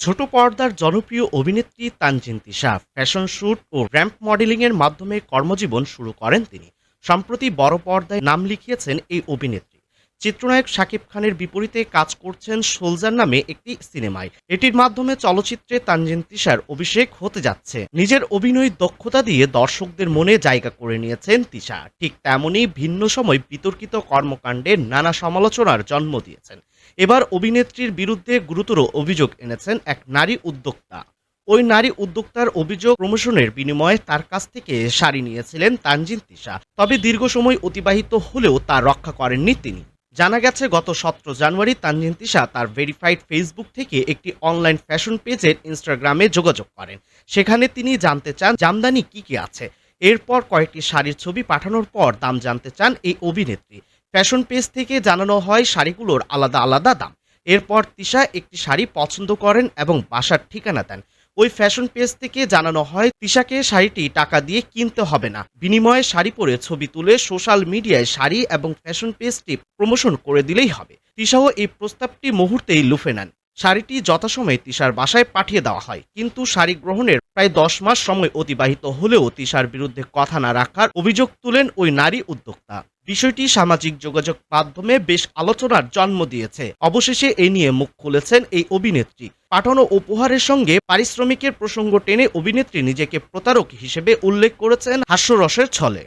ছোট পর্দার জনপ্রিয় অভিনেত্রী তানজিন তিশা ফ্যাশন শ্যুট ও র্যাম্প মডেলিংয়ের মাধ্যমে কর্মজীবন শুরু করেন তিনি। সম্প্রতি বড় পর্দায় নাম লিখিয়েছেন এই অভিনেত্রী। চিত্রনায়ক শাকিব খানের বিপরীতে কাজ করছেন সোলজার নামে একটি সিনেমায়। এটির মাধ্যমে চলচ্চিত্রে তানজিন তিশার অভিষেক হতে যাচ্ছে। নিজের অভিনয় দক্ষতা দিয়ে দর্শকদের মনে জায়গা করে নিয়েছেন তিশা। ঠিক তেমনই ভিন্ন সময় বিতর্কিত কর্মকাণ্ডে নানা সমালোচনার জন্ম দিয়েছেন। এবার অভিনেত্রীর বিরুদ্ধে গুরুতর অভিযোগ এনেছেন এক নারী উদ্যোক্তা। ওই নারী উদ্যোক্তার অভিযোগ প্রমোশনের বিনিময়ে তার কাছ থেকে শাড়ি নিয়েছিলেন তানজিন তিশা। তবে দীর্ঘ সময় অতিবাহিত হলেও তা রক্ষা করেননি তিনি। জানা গেছে, গত সতেরো জানুয়ারি তানজিন তিশা তার ভেরিফাইড ফেসবুক থেকে একটি অনলাইন ফ্যাশন পেজের ইনস্টাগ্রামে যোগাযোগ করেন। সেখানে তিনি জানতে চান, জামদানি কি কি আছে। এরপর কয়েকটি শাড়ির ছবি পাঠানোর পর দাম জানতে চান এই অভিনেত্রী। ফ্যাশন পেজ থেকে জানানো হয়, শাড়িগুলোর আলাদা আলাদা দাম। এরপর তিশা একটি শাড়ি পছন্দ করেন এবং বাসার ঠিকানা দেন। ওই ফ্যাশন পেজ থেকে জানানো হয়, তিশাকে শাড়িটি টাকা দিয়ে কিনতে হবে না। বিনিময়ে শাড়ি পরে ছবি তুলে সোশ্যাল মিডিয়ায় শাড়ি এবং ফ্যাশন পেজটি প্রমোশন করে দিলেই হবে। তিশাও এই প্রস্তাবটি মুহূর্তেই লুফে নেন। শাড়িটি যথাসময়ে তিশার বাসায় পাঠিয়ে দেওয়া হয়। কিন্তু শাড়ি গ্রহণের প্রায় দশ মাস সময় অতিবাহিত হলেও তিশার বিরুদ্ধে কথা না রাখার অভিযোগ তুলেন ওই নারী উদ্যোক্তা। বিষয়টি সামাজিক যোগাযোগ মাধ্যমে বেশ আলোচনার জন্ম দিয়েছে। অবশেষে এ নিয়ে মুখ খুলেছেন এই অভিনেত্রী। পাঠানো উপহারের সঙ্গে পারিশ্রমিকের প্রসঙ্গ টেনে অভিনেত্রী নিজেকে প্রতারক হিসেবে উল্লেখ করেছেন হাস্যরসের ছলে।